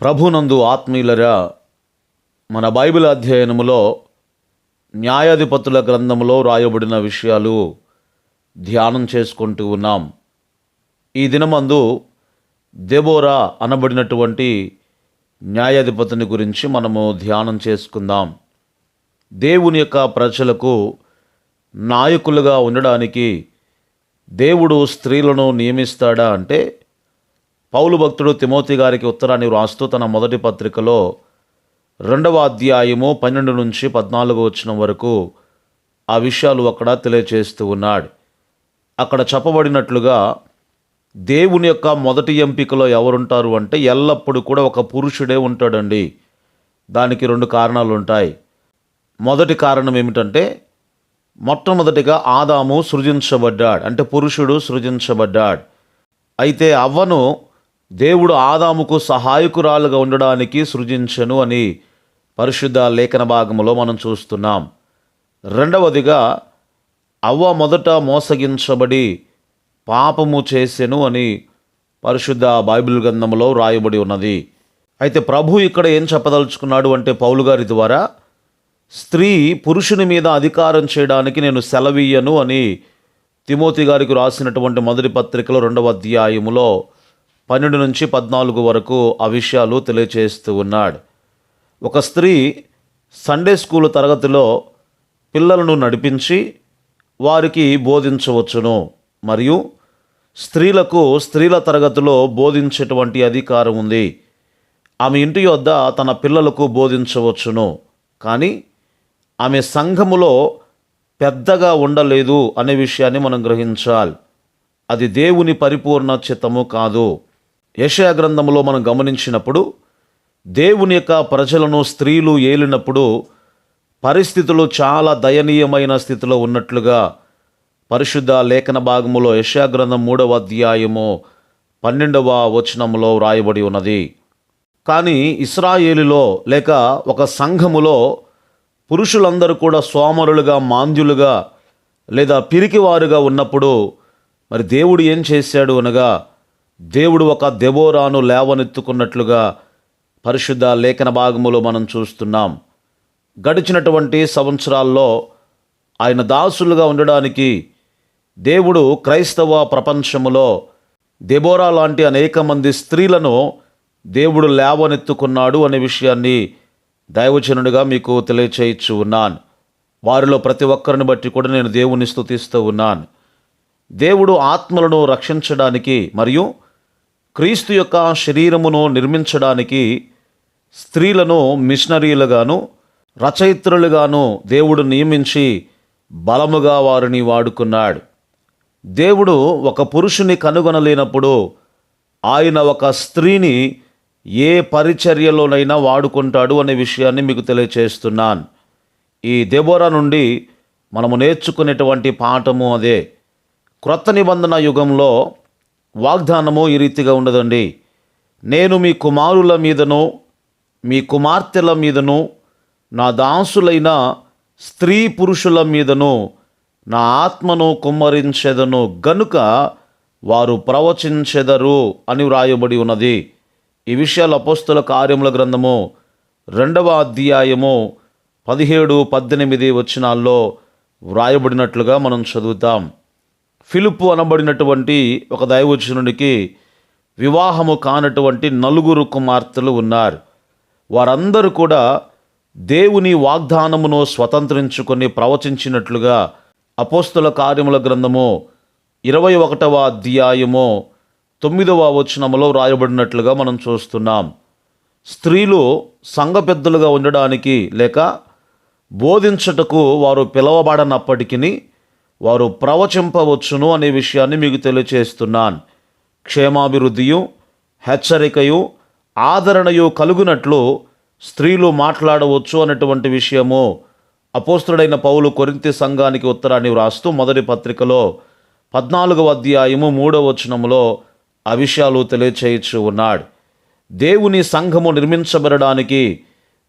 ప్రభునందు ఆత్మీయులరా మన బైబిల్ అధ్యయనములో న్యాయాధిపతుల గ్రంథములో రాయబడిన విషయాలు ధ్యానం చేసుకుంటూ ఉన్నాం. ఈ దినమందు దెబోరా అనబడినటువంటి న్యాయాధిపతిని గురించి మనము ధ్యానం చేసుకుందాం. దేవుని యొక్క ప్రజలకు నాయకులుగా ఉండడానికి దేవుడు స్త్రీలను నియమిస్తాడా అంటే పౌలు భక్తుడు తిమోతి గారికి ఉత్తరాన్ని వ్రాస్తూ తన మొదటి పత్రికలో రెండవ అధ్యాయము పన్నెండు నుంచి పద్నాలుగు వచ్చిన వరకు ఆ విషయాలు అక్కడ తెలియచేస్తూ ఉన్నాడు. అక్కడ చెప్పబడినట్లుగా దేవుని యొక్క మొదటి ఎంపికలో ఎవరుంటారు అంటే ఎల్లప్పుడూ కూడా ఒక పురుషుడే ఉంటాడండి. దానికి రెండు కారణాలు ఉంటాయి. మొదటి కారణం ఏమిటంటే మొట్టమొదటిగా ఆదాము సృజించబడ్డాడు. అంటే పురుషుడు సృజించబడ్డాడు. అయితే అవ్వను దేవుడు ఆదాముకు సహాయకురాలుగా ఉండడానికి సృజించను అని పరిశుద్ధ లేఖన భాగంలో మనం చూస్తున్నాం. రెండవదిగా అవ్వ మొదట మోసగించబడి పాపము చేసెను అని పరిశుద్ధ బైబిల్ గ్రంథంలో రాయబడి ఉన్నది. అయితే ప్రభు ఇక్కడ ఏం చెప్పదలుచుకున్నాడు అంటే పౌలు గారి ద్వారా స్త్రీ పురుషుని మీద అధికారం చేయడానికి నేను సెలవీయను అని తిమోతి గారికి రాసినటువంటి మొదటి పత్రికలో రెండవ అధ్యాయములో పన్నెండు నుంచి పద్నాలుగు వరకు ఆ విషయాలు తెలియచేస్తూ ఉన్నాడు. ఒక స్త్రీ సండే స్కూల్ తరగతిలో పిల్లలను నడిపించి వారికి బోధించవచ్చును. మరియు స్త్రీలకు స్త్రీల తరగతిలో బోధించేటువంటి అధికారం ఉంది. ఆమె ఇంటి యొద్ద తన పిల్లలకు బోధించవచ్చును. కానీ ఆమె సంఘములో పెద్దగా ఉండలేదు అనే విషయాన్ని మనం గ్రహించాలి. అది దేవుని పరిపూర్ణ చిత్తము కాదు. యషయా గ్రంథములో మనం గమనించినప్పుడు దేవుని యొక్క ప్రజలను స్త్రీలు ఏలినప్పుడు పరిస్థితులు చాలా దయనీయమైన స్థితిలో ఉన్నట్లుగా పరిశుద్ధ లేఖన భాగములో యశాగ్రంథం గ్రంథం మూడవ అధ్యాయము పన్నెండవ వచనములో వ్రాయబడి ఉన్నది. కానీ ఇస్రాయేలులో లేక ఒక సంఘములో పురుషులందరూ కూడా సోమరులుగా మాంద్యులుగా లేదా పిరికివారుగా ఉన్నప్పుడు మరి దేవుడు ఏం చేశాడు అనగా దేవుడు ఒక దెబోరాను లేవనెత్తుకున్నట్లుగా పరిశుద్ధ లేఖన భాగములో మనం చూస్తున్నాం. గడిచినటువంటి సంవత్సరాల్లో ఆయన దాసులుగా ఉండడానికి దేవుడు క్రైస్తవ ప్రపంచములో దెబోరా లాంటి అనేక మంది స్త్రీలను దేవుడు లేవనెత్తుకున్నాడు అనే విషయాన్ని దైవచనుడిగా మీకు తెలియచేయచ్చు ఉన్నాను. వారిలో ప్రతి ఒక్కరిని బట్టి కూడా నేను దేవుని స్థుతిస్తూ ఉన్నాను. దేవుడు ఆత్మలను రక్షించడానికి మరియు క్రీస్తు యొక్క శరీరమును నిర్మించడానికి స్త్రీలను మిషనరీలుగాను రచయిత్రులుగాను దేవుడు నియమించి బలముగా వారిని వాడుకున్నాడు. దేవుడు ఒక పురుషుని కనుగొనలేనప్పుడు ఆయన ఒక స్త్రీని ఏ పరిచర్యలోనైనా వాడుకుంటాడు అనే విషయాన్ని మీకు తెలియచేస్తున్నాను. ఈ దెబోరా నుండి మనము నేర్చుకునేటువంటి పాఠము అదే. క్రొత్త నిబంధన యుగంలో వాగ్దానము ఈ రీతిగా ఉండదండి. నేను మీ కుమారుల మీదను మీ కుమార్తెల మీదను నా దాసులైన స్త్రీ పురుషుల మీదను నా ఆత్మను కుమ్మరించెదను గనుక వారు ప్రవచించెదరు అని వ్రాయబడి ఉన్నది. ఈ విషయాలు అపోస్తుల కార్యముల గ్రంథము రెండవ అధ్యాయము పదిహేడు పద్దెనిమిది వచనాల్లో వ్రాయబడినట్లుగా మనం చదువుతాం. ఫిలిప్పు అనబడినటువంటి ఒక దైవచనునికి వివాహము కానటువంటి నలుగురు కుమార్తెలు ఉన్నారు. వారందరూ కూడా దేవుని వాగ్దానమును స్వతంత్రించుకొని ప్రవచించినట్లుగా అపోస్తుల కార్యముల గ్రంథము ఇరవై ఒకటవ అధ్యాయము తొమ్మిదవ వచనములో రాయబడినట్లుగా మనం చూస్తున్నాం. స్త్రీలు సంఘ పెద్దలుగా ఉండడానికి లేక బోధించటకు వారు పిలవబడనప్పటికీ వారు ప్రవచింపవచ్చును అనే విషయాన్ని మీకు తెలియచేస్తున్నాను. క్షేమాభివృద్ధియు హెచ్చరికయు ఆదరణయు కలుగునట్లు స్త్రీలు మాట్లాడవచ్చు అనేటువంటి విషయము అపోస్తుడైన పౌలు కొరింతి సంఘానికి ఉత్తరాన్ని వ్రాస్తూ మొదటి పత్రికలో పద్నాలుగవ అధ్యాయము మూడవ వచనములో ఆ విషయాలు తెలియచేయచ్చు ఉన్నాడు. దేవుని సంఘము నిర్మించబడడానికి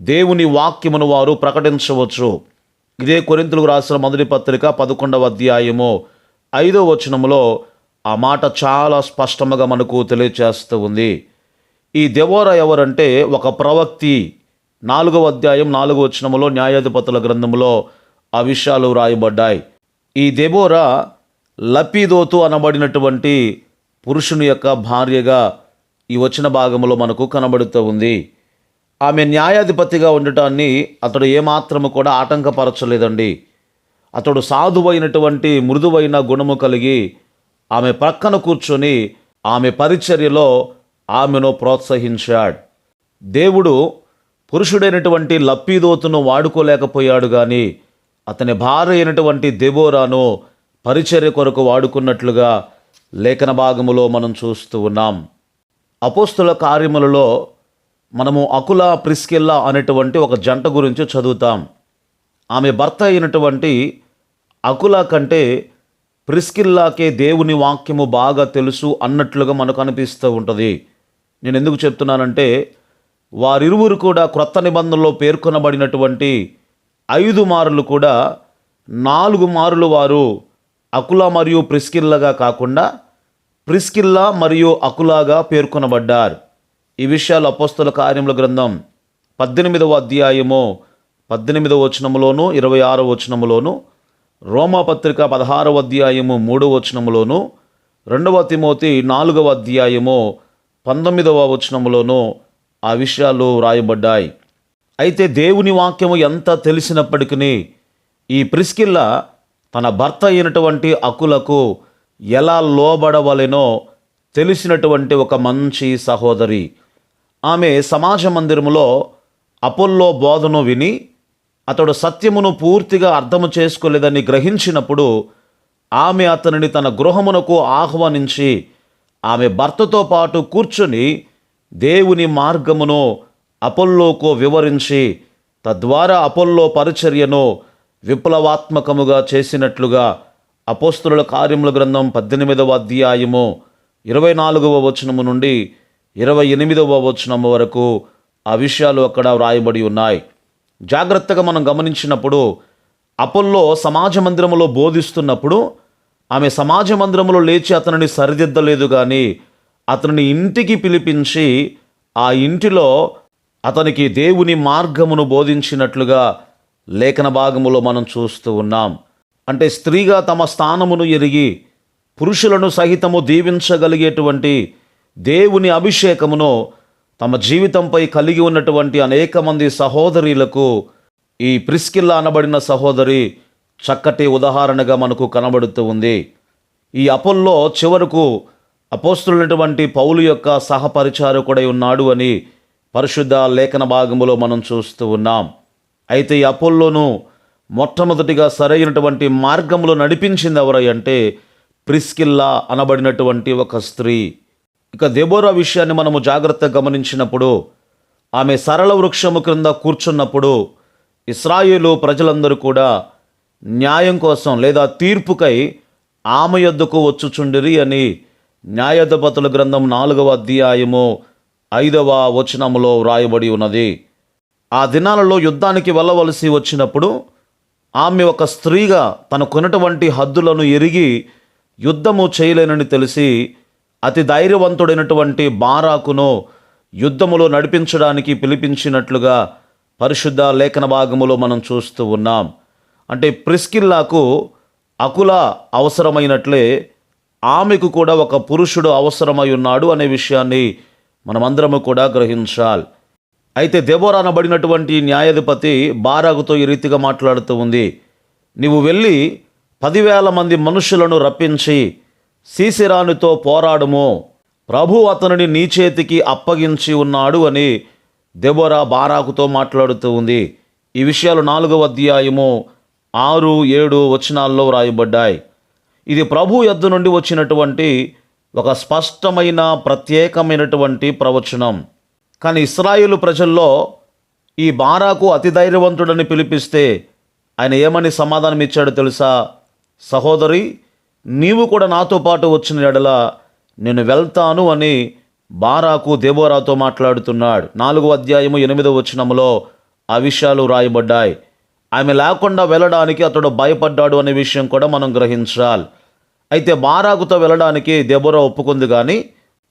దేవుని వాక్యమును వారు ప్రకటించవచ్చు. ఇదే కొరింతలకు రాసిన మొదటి పత్రిక పదకొండవ అధ్యాయము ఐదో వచనములో ఆ మాట చాలా స్పష్టముగా మనకు తెలియచేస్తూ ఉంది. ఈ దెబోరా ఎవరంటే ఒక ప్రవక్తి నాలుగవ అధ్యాయం నాలుగవ వచనములో న్యాయాధిపతుల గ్రంథములో ఆ విషయాలు వ్రాయబడ్డాయి. ఈ దెబోరా లపీదోతు అనబడినటువంటి పురుషుని యొక్క భార్యగా ఈ వచ్చిన భాగంలో మనకు కనబడుతూ ఉంది. ఆమె న్యాయాధిపతిగా ఉండటాన్ని అతడు ఏమాత్రము కూడా ఆటంకపరచలేదండి. అతడు సాధువైనటువంటి మృదువైన గుణము కలిగి ఆమె ప్రక్కన కూర్చొని ఆమె పరిచర్యలో ఆమెను ప్రోత్సహించాడు. దేవుడు పురుషుడైనటువంటి లప్పీదోతును వాడుకోలేకపోయాడు కానీ అతని భార్య అయినటువంటి దెబోరాను పరిచర్య కొరకు వాడుకున్నట్లుగా లేఖన భాగములో మనం చూస్తూ ఉన్నాం. అపోస్తుల కార్యములలో మనము అకుల ప్రిస్కిల్లా అనేటువంటి ఒక జంట గురించి చదువుతాం. ఆమె భర్త అయినటువంటి అకుల కంటే ప్రిస్కిల్లాకే దేవుని వాక్యము బాగా తెలుసు అన్నట్లుగా మనకు అనిపిస్తూ ఉంటుంది. నేను ఎందుకు చెప్తున్నానంటే వారిరువురు కూడా క్రొత్త నిబంధనలో పేర్కొనబడినటువంటి ఐదు మారులు కూడా నాలుగు మారులు వారు అకుల మరియు ప్రిస్కిల్లగా కాకుండా ప్రిస్కిల్లా మరియు అకులాగా పేర్కొనబడ్డారు. ఈ విషయాలు అపోస్తుల కార్యముల గ్రంథం పద్దెనిమిదవ అధ్యాయము పద్దెనిమిదవ వచనములోను ఇరవై ఆరవ వచనములోను రోమాపత్రిక పదహారవ అధ్యాయము మూడవ వచనములోను రెండవ తిమోతి నాలుగవ అధ్యాయము పంతొమ్మిదవ వచనములోను ఆ విషయాలు వ్రాయబడ్డాయి. అయితే దేవుని వాక్యము ఎంత తెలిసినప్పటికీ ఈ ప్రిస్కిల్ల తన భర్త అయినటువంటి అకులకు ఎలా లోబడవలెనో తెలిసినటువంటి ఒక మంచి సహోదరి. ఆమె సమాజ మందిరములో అపోల్లో బోధను విని అతడు సత్యమును పూర్తిగా అర్థము చేసుకోలేదని గ్రహించినప్పుడు ఆమె అతనిని తన గృహమునకు ఆహ్వానించి ఆమె భర్తతో పాటు కూర్చుని దేవుని మార్గమును అపోల్లోకు వివరించి తద్వారా అపోల్లో పరిచర్యను విప్లవాత్మకముగా చేసినట్లుగా అపోస్తుల కార్యముల గ్రంథం పద్దెనిమిదవ అధ్యాయము ఇరవై నాలుగవ వచనము నుండి ఇరవై ఎనిమిదవ వచనం వరకు ఆ విషయాలు అక్కడ వ్రాయబడి ఉన్నాయి. జాగ్రత్తగా మనం గమనించినప్పుడు అపోల్లో సమాజ మందిరములో బోధిస్తున్నప్పుడు ఆమె సమాజ మందిరములో లేచి అతనిని సరిదిద్దలేదు కానీ అతనిని ఇంటికి పిలిపించి ఆ ఇంటిలో అతనికి దేవుని మార్గమును బోధించినట్లుగా లేఖన భాగములో మనం చూస్తూ ఉన్నాం. అంటే స్త్రీగా తమ స్థానమును ఎరిగి పురుషులను సహితము దీవించగలిగేటువంటి దేవుని అభిషేకమును తమ జీవితంపై కలిగి ఉన్నటువంటి అనేక మంది సహోదరులకు ఈ ప్రిస్కిల్లా అనబడిన సహోదరి చక్కటి ఉదాహరణగా మనకు కనబడుతూ ఉంది. ఈ అపోల్లో చివరకు అపోస్తులైనటువంటి పౌలు యొక్క సహపరిచారకుడై ఉన్నాడు అని పరిశుద్ధ లేఖన భాగంలో మనం చూస్తూ ఉన్నాం. అయితే ఈ అపోల్లోను మొట్టమొదటిగా సరైనటువంటి మార్గంలో నడిపించింది ఎవరై అంటే ప్రిస్కిల్లా అనబడినటువంటి ఒక స్త్రీ. ఇక దెబోరా విషయాన్ని మనము జాగ్రత్తగా గమనించినప్పుడు ఆమె సరళ వృక్షము క్రింద కూర్చున్నప్పుడు ఇస్రాయేలు ప్రజలందరూ కూడా న్యాయం కోసం లేదా తీర్పుకై ఆమె యొద్దకు వచ్చుచుండిరి అని న్యాయాధిపతుల గ్రంథం నాలుగవ అధ్యాయము ఐదవ వచనములో వ్రాయబడి ఉన్నది. ఆ దినాలలో యుద్ధానికి వెళ్ళవలసి వచ్చినప్పుడు ఆమె ఒక స్త్రీగా తనకున్నటువంటి హద్దులను ఎరిగి యుద్ధము చేయలేనని తెలిసి అతి ధైర్యవంతుడైనటువంటి బారాకును యుద్ధములో నడిపించడానికి పిలిపించినట్లుగా పరిశుద్ధ లేఖన భాగములో మనం చూస్తూ ఉన్నాం. అంటే ప్రిస్కిల్లాకు అకుల అవసరమైనట్లే ఆమెకు కూడా ఒక పురుషుడు అవసరమై ఉన్నాడు అనే విషయాన్ని మనమందరము కూడా గ్రహించాలి. అయితే దెబోరానబడినటువంటి న్యాయాధిపతి బారాకుతో ఈ రీతిగా మాట్లాడుతూ ఉంది. నీవు వెళ్ళి పదివేల మంది మనుషులను రప్పించి సీసిరానుతో పోరాడుము. ప్రభు అతనిని నీ చేతికి అప్పగించి ఉన్నాడు అని దెబోరా బారాకుతో మాట్లాడుతూ ఉంది. ఈ విషయాలు నాలుగవ అధ్యాయము ఆరు ఏడు వచనాల్లో వ్రాయబడ్డాయి. ఇది ప్రభు యొద్ద నుండి వచ్చినటువంటి ఒక స్పష్టమైన ప్రత్యేకమైనటువంటి ప్రవచనం. కానీ ఇస్రాయిలు ప్రజల్లో ఈ బారాకు అతి ధైర్యవంతుడని పిలిపిస్తే ఆయన ఏమని సమాధానం ఇచ్చాడో తెలుసా? సహోదరి నీవు కూడా నాతో పాటు వచ్చిన ఎడల నేను వెళ్తాను అని బారాకు దేబోరాతో మాట్లాడుతున్నాడు. నాలుగో అధ్యాయము ఎనిమిదో వచనములో ఆ విషయాలు రాయబడ్డాయి. ఆమె లేకుండా వెళ్ళడానికి అతడు భయపడ్డాడు అనే విషయం కూడా మనం గ్రహించాలి. అయితే బారాకుతో వెళ్ళడానికి దెబోరా ఒప్పుకుంది కానీ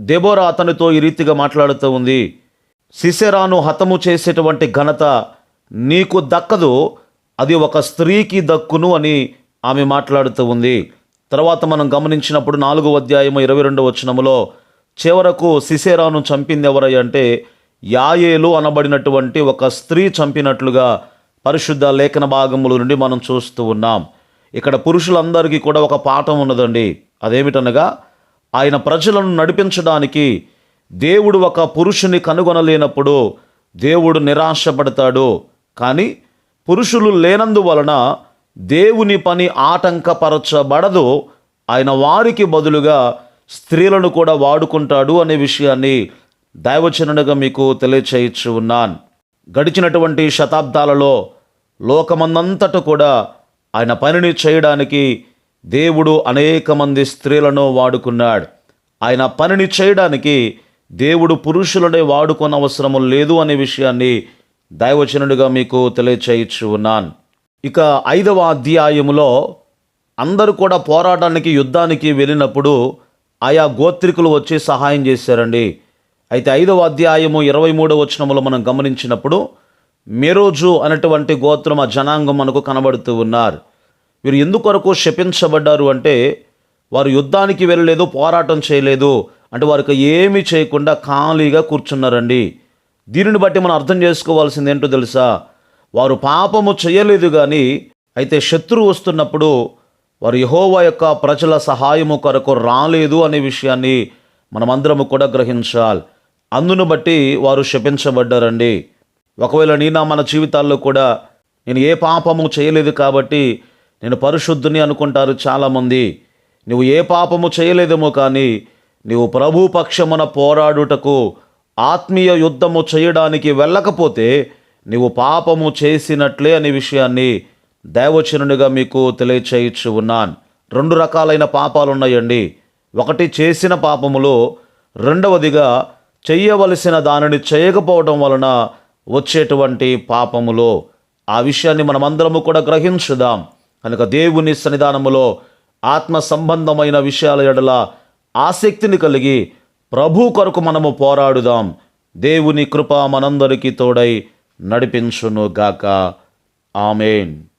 దెబోరా అతనితో ఈ రీతిగా మాట్లాడుతూ ఉంది. సిసెరాను హతము చేసేటువంటి ఘనత నీకు దక్కదు అది ఒక స్త్రీకి దక్కును అని ఆమె మాట్లాడుతూ ఉంది. తర్వాత మనం గమనించినప్పుడు నాలుగో అధ్యాయము ఇరవై రెండవ వచనములో చివరకు సిసేరాను చంపింది ఎవరై అంటే యాయేలు అనబడినటువంటి ఒక స్త్రీ చంపినట్లుగా పరిశుద్ధ లేఖన భాగముల నుండి మనం చూస్తూ ఉన్నాం. ఇక్కడ పురుషులందరికీ కూడా ఒక పాఠం ఉన్నదండి. అదేమిటనగా ఆయన ప్రజలను నడిపించడానికి దేవుడు ఒక పురుషుని కనుగొనలేనప్పుడు దేవుడు నిరాశపడతాడు. కానీ పురుషులు లేనందువలన దేవుని పని ఆటంకపరచబడదు. ఆయన వారికి బదులుగా స్త్రీలను కూడా వాడుకుంటాడు అనే విషయాన్ని దైవచనుడిగా మీకు తెలియచేయచ్చు ఉన్నాను. గడిచినటువంటి శతాబ్దాలలో లోకమందంతట కూడా ఆయన పనిని చేయడానికి దేవుడు అనేక మంది స్త్రీలను వాడుకున్నాడు. ఆయన పనిని చేయడానికి దేవుడు పురుషులనే వాడుకోన లేదు అనే విషయాన్ని దైవచనుడిగా మీకు తెలియచేయచ్చు ఉన్నాను. ఇక ఐదవ అధ్యాయములో అందరూ కూడా పోరాటానికి యుద్ధానికి వెళ్ళినప్పుడు ఆయా గోత్రికులు వచ్చి సహాయం చేశారండి. అయితే ఐదవ అధ్యాయము ఇరవై మూడవ వచనములో మనం గమనించినప్పుడు మెరోజు అనేటువంటి గోత్రం ఆ జనాంగం మనకు కనబడుతూ ఉన్నారు. వీరు ఎందుకొరకు శపించబడ్డారు అంటే వారు యుద్ధానికి వెళ్ళలేదు పోరాటం చేయలేదు అంటే వారికి ఏమీ చేయకుండా ఖాళీగా కూర్చున్నారండి. దీనిని బట్టి మనం అర్థం చేసుకోవాల్సింది ఏంటో తెలుసా? వారు పాపము చేయలేదు కానీ అయితే శత్రువు వస్తున్నప్పుడు వారు యహోవా యొక్క ప్రజల సహాయము కొరకు రాలేదు అనే విషయాన్ని మనమందరము కూడా గ్రహించాలి. అందును బట్టి వారు శపించబడ్డారండి. ఒకవేళ నీనా మన జీవితాల్లో కూడా నేను ఏ పాపము చేయలేదు కాబట్టి నేను పరిశుద్ధుని అనుకుంటారు చాలామంది. నువ్వు ఏ పాపము చేయలేదేమో కానీ నీవు ప్రభు పక్షమున పోరాడుటకు ఆత్మీయ యుద్ధము చేయడానికి వెళ్ళకపోతే నీవు పాపము చేసినట్లే అనే విషయాన్ని దైవచనునిగా మీకు తెలియచేయచ్చు ఉన్నాను. రెండు రకాలైన పాపాలు ఉన్నాయండి. ఒకటి చేసిన పాపములో రెండవదిగా చేయవలసిన దానిని చేయకపోవడం వలన వచ్చేటువంటి పాపములో. ఆ విషయాన్ని మనమందరము కూడా గ్రహించుదాం. కనుక దేవుని సన్నిధానములో ఆత్మ సంబంధమైన విషయాల ఎడల ఆసక్తిని కలిగి ప్రభు కొరకు మనము పోరాడుదాం. దేవుని కృప మనందరికీ తోడై నడిపించును గాక ఆమెన్.